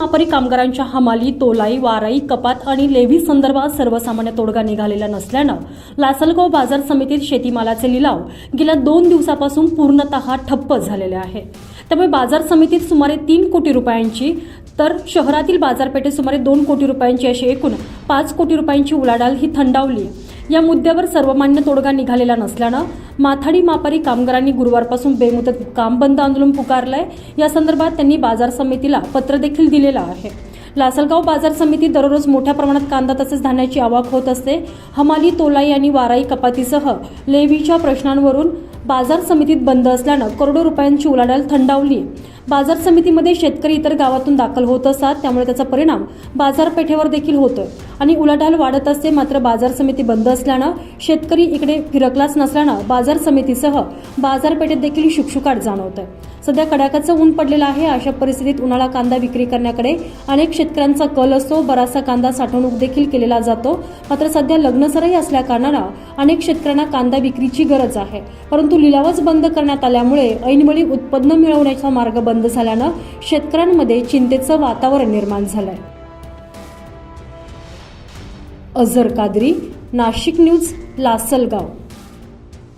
महापरी कामगारांच्या हमाली तोलाई वाराई कपात आणि लेव्ही संदर्भात सर्वसामान्य तोडगा निघालेला नसल्यानं लासलगाव बाजार समितीत शेतीमालाचे लिलाव गेल्या दोन दिवसापासून पूर्णतः ठप्प झालेले आहे. त्यामुळे बाजार समितीत सुमारे तीन कोटी रुपयांची तर शहरातील बाजारपेठेत सुमारे दोन कोटी रुपयांची अशी एकूण पाच कोटी रुपयांची उलाढाल ही थंडावली या मुद्द्यावर सर्वमान्य तोडगा निघालेला नसल्यानं माथाडी मापारी कामगारांनी गुरुवारपासून बेमुदत काम बंद आंदोलन पुकारलंय. या संदर्भात त्यांनी बाजार समितीला पत्र देखील दिलेलं आहे. लासलगाव बाजार समिती दररोज मोठ्या प्रमाणात कांदा तसेच धान्याची आवक होत असते. हमाली तोलाई आणि वाराई कपातीसह लेवीच्या प्रश्नांवरून बाजार समितीत बंद असल्यानं करोडो रुपयांची उलाढाल थंडावली. बाजार समितीमध्ये शेतकरी इतर गावातून दाखल होत असतात त्यामुळे त्याचा परिणाम बाजारपेठेवर देखील होतोय. आणि उलाढाल वाढत असते मात्र बाजार समिती बंद असल्यानं शेतकरी इकडे फिरकलाच नसल्यानं बाजार समितीसह बाजारपेठेत देखील शुकशुकाट जाणवत सध्या कडाक्याचं ऊन पडलेलं आहे. अशा परिस्थितीत उन्हाळा कांदा विक्री करण्याकडे अनेक शेतकऱ्यांचा कल असतो. बराचसा कांदा साठवणूक देखील केलेला जातो. मात्र सध्या लग्नसरही असल्याकारणानं अनेक शेतकऱ्यांना कांदा विक्रीची गरज आहे. परंतु लिलावच बंद करण्यात आल्यामुळे ऐनवेळी उत्पन्न मिळवण्याचा मार्ग बंद झाल्यानं शेतकऱ्यांमध्ये चिंतेचं वातावरण निर्माण झालंय. अझर कादरी नाशिक न्यूज लासलगाव.